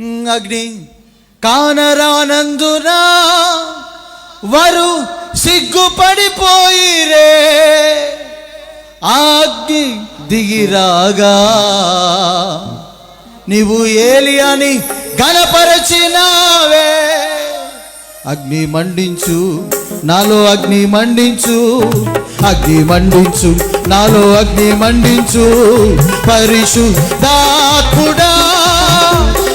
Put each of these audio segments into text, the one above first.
అగ్ని కానరానందున? వరు సిగ్గుపడిపోయిరే. ఆగ్ని అగ్ని దిగిరాగా. నీవు ఏలి అని గణపరచినావే. అగ్ని మండించు నాలో అగ్ని మండించు. అగ్ని మండించు నాలో అగ్ని మండించు. పరిశుద్ధాత్ముడా.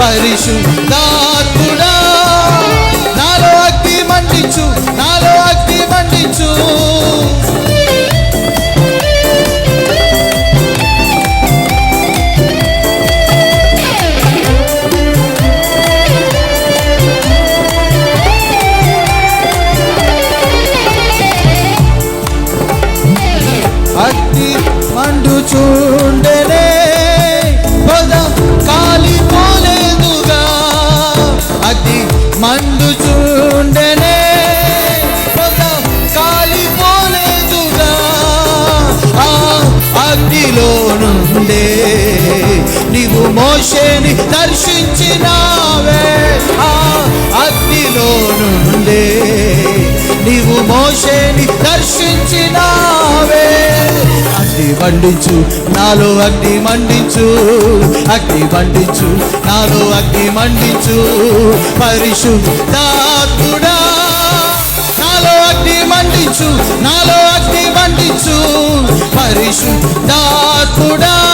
పరిశుద్ధాత్ముడా అగ్ని మందు చూడనే పొద కాలిపోలేదుగా ఆ అగ్నిలో నుండే నీవు మోషేని దర్శించినావే. ఆ అగ్నిలో నుండే నీవు మోషేని దర్శించినావే. అగ్ని మండించు నాలో అగ్ని మండించు. అగ్ని మండించు నాలో అగ్ని మండించు. పరిశుద్ధాత్ముడా నాలో అగ్ని మండించు నాలో అగ్ని మండించు. పరిశుద్ధాత్ముడా.